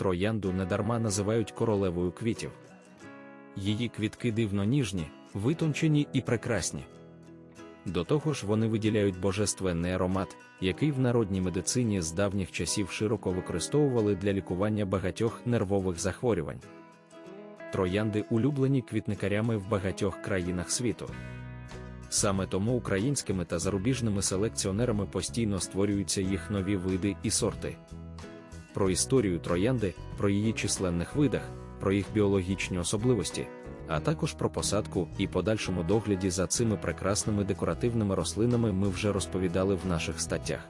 Троянду недарма називають королевою квітів. Її квітки дивно ніжні, витончені і прекрасні. До того ж, вони виділяють божественний аромат, який в народній медицині з давніх часів широко використовували для лікування багатьох нервових захворювань. Троянди улюблені квітникарями в багатьох країнах світу. Саме тому українськими та зарубіжними селекціонерами постійно створюються їх нові види і сорти. Про історію троянди, про її численних видах, про їх біологічні особливості, а також про посадку і подальшому догляді за цими прекрасними декоративними рослинами ми вже розповідали в наших статтях.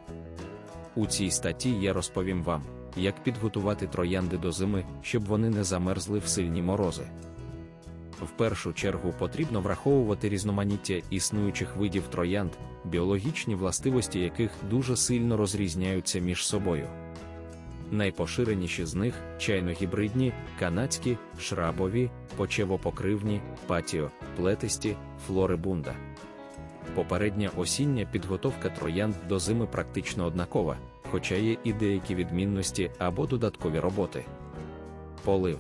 У цій статті я розповім вам, як підготувати троянди до зими, щоб вони не замерзли в сильні морози. В першу чергу потрібно враховувати різноманіття існуючих видів троянд, біологічні властивості яких дуже сильно розрізняються між собою. Найпоширеніші з них чайно-гібридні, канадські, шрабові, почевопокривні, патіо, плетисті, флорибунда. Попередня осіння підготовка троянд до зими практично однакова, хоча є і деякі відмінності або додаткові роботи. Полив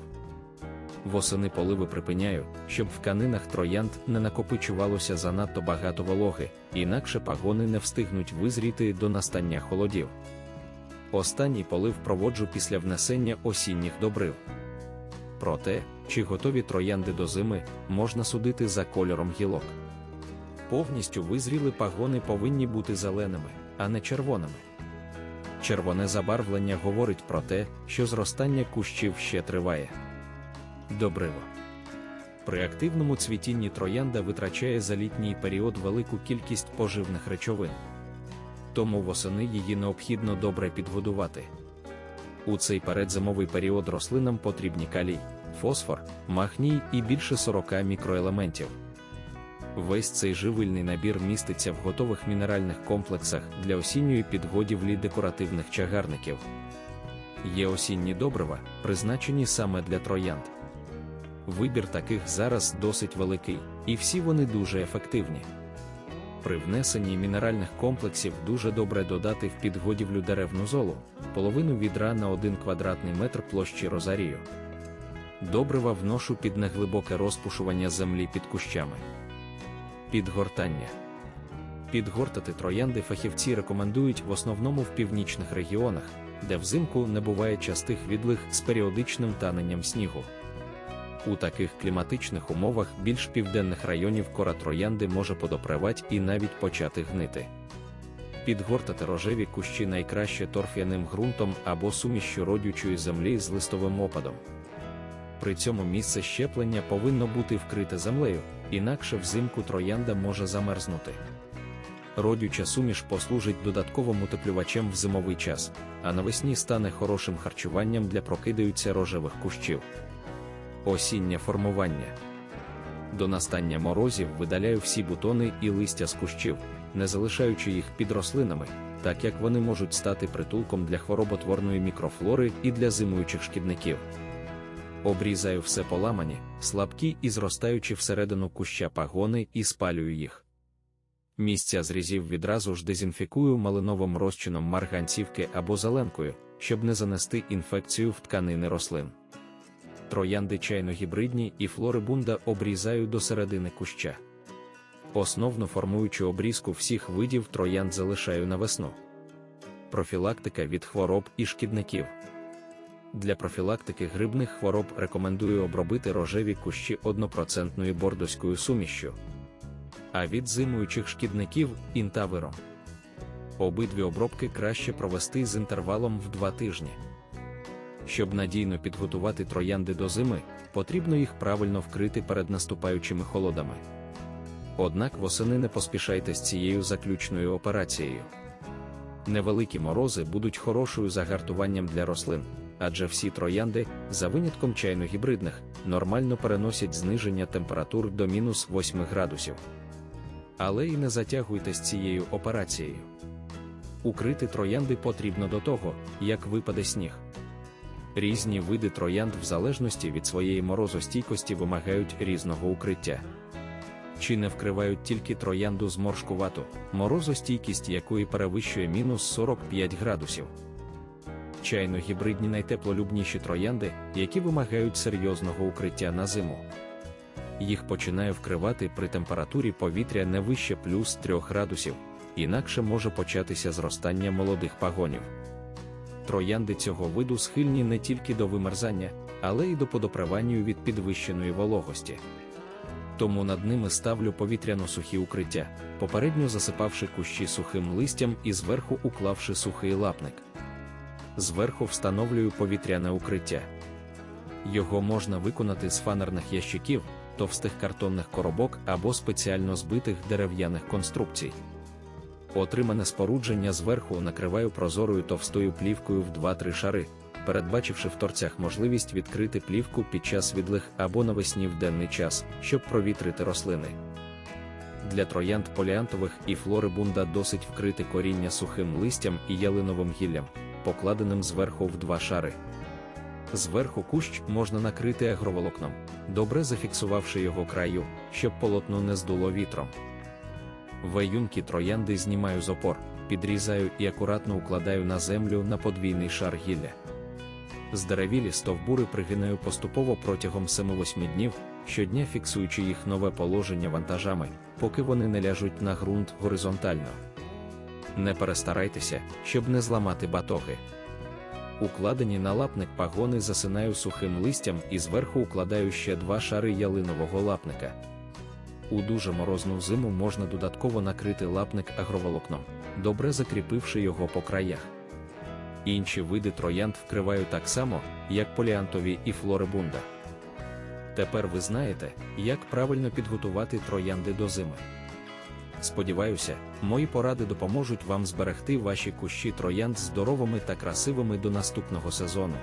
Восени поливи припиняю, щоб в канинах троянд не накопичувалося занадто багато вологи, інакше пагони не встигнуть визріти до настання холодів. Останній полив проводжу після внесення осінніх добрив. Про те, чи готові троянди до зими, можна судити за кольором гілок. Повністю визріли пагони повинні бути зеленими, а не червоними. Червоне забарвлення говорить про те, що зростання кущів ще триває. Добриво. При активному цвітінні троянда витрачає за літній період велику кількість поживних речовин. Тому восени її необхідно добре підгодувати. У цей передзимовий період рослинам потрібні калій, фосфор, магній і більше 40 мікроелементів. Весь цей живильний набір міститься в готових мінеральних комплексах для осінньої підгодівлі декоративних чагарників. Є осінні добрива, призначені саме для троянд. Вибір таких зараз досить великий, і всі вони дуже ефективні. При внесенні мінеральних комплексів дуже добре додати в підгодівлю деревну золу, половину відра на 1 квадратний метр площі розарію. Добрива вношу під неглибоке розпушування землі під кущами. Підгортання. Підгортати троянди фахівці рекомендують в основному в північних регіонах, де взимку не буває частих відлих з періодичним таненням снігу. У таких кліматичних умовах більш південних районів кора троянди може подопривати і навіть почати гнити. Підгортати рожеві кущі найкраще торф'яним ґрунтом або сумішчю родючої землі з листовим опадом. При цьому місце щеплення повинно бути вкрите землею, інакше взимку троянда може замерзнути. Родюча суміш послужить додатковим утеплювачем в зимовий час, а навесні стане хорошим харчуванням для прокидаються рожевих кущів. Осіннє формування. До настання морозів видаляю всі бутони і листя з кущів, не залишаючи їх під рослинами, так як вони можуть стати притулком для хвороботворної мікрофлори і для зимуючих шкідників. Обрізаю все поламані, слабкі і зростаючи всередину куща пагони і спалюю їх. Місця зрізів відразу ж дезінфікую малиновим розчином марганцівки або зеленкою, щоб не занести інфекцію в тканини рослин троянди чайно-гібридні і флорибунда обрізаю до середини куща. Основно формуючи обрізку всіх видів троянд залишаю на весну. Профілактика від хвороб і шкідників. Для профілактики грибних хвороб рекомендую обробити рожеві кущі 1% бордоською сумішшю, а від зимуючих шкідників інтавиром. Обидві обробки краще провести з інтервалом в 2 тижні. Щоб надійно підготувати троянди до зими, потрібно їх правильно вкрити перед наступаючими холодами. Однак восени не поспішайте з цією заключною операцією. Невеликі морози будуть хорошою загартуванням для рослин, адже всі троянди, за винятком чайно-гібридних, нормально переносять зниження температур до мінус 8 градусів. Але і не затягуйте з цією операцією. Укрити троянди потрібно до того, як випаде сніг. Різні види троянд в залежності від своєї морозостійкості вимагають різного укриття. Чи не вкривають тільки троянду зморшкувату, морозостійкість якої перевищує мінус 45 градусів. чайно-гібридні найтеплолюбніші троянди, які вимагають серйозного укриття на зиму. Їх починає вкривати при температурі повітря не вище плюс 3 градусів, інакше може початися зростання молодих пагонів. Троянди цього виду схильні не тільки до вимерзання, але й до подоприванню від підвищеної вологості. Тому над ними ставлю повітряно-сухі укриття, попередньо засипавши кущі сухим листям і зверху уклавши сухий лапник. Зверху встановлюю повітряне укриття. Його можна виконати з фанерних ящиків, товстих картонних коробок або спеціально збитих дерев'яних конструкцій. Отримане спорудження зверху накриваю прозорою товстою плівкою в 2-3 шари, передбачивши в торцях можливість відкрити плівку під час відлих або навесні в денний час, щоб провітрити рослини. Для троянд поліантових і флорибунда досить вкрити коріння сухим листям і ялиновим гіллям, покладеним зверху в два шари. Зверху кущ можна накрити агроволокном, добре зафіксувавши його краю, щоб полотно не здуло вітром. Веюнки троянди знімаю з опор, підрізаю і акуратно укладаю на землю на подвійний шар гілля. Здеревілі стовбури пригинаю поступово протягом 7-8 днів, щодня фіксуючи їх нове положення вантажами, поки вони не ляжуть на ґрунт горизонтально. Не перестарайтеся, щоб не зламати батоги. Укладені на лапник пагони засинаю сухим листям і зверху укладаю ще два шари ялинового лапника. У дуже морозну зиму можна додатково накрити лапник агроволокном, добре закріпивши його по краях. Інші види троянд вкриваю так само, як поліантові і флорибунда. Тепер ви знаєте, як правильно підготувати троянди до зими. Сподіваюся, мої поради допоможуть вам зберегти ваші кущі троянд здоровими та красивими до наступного сезону.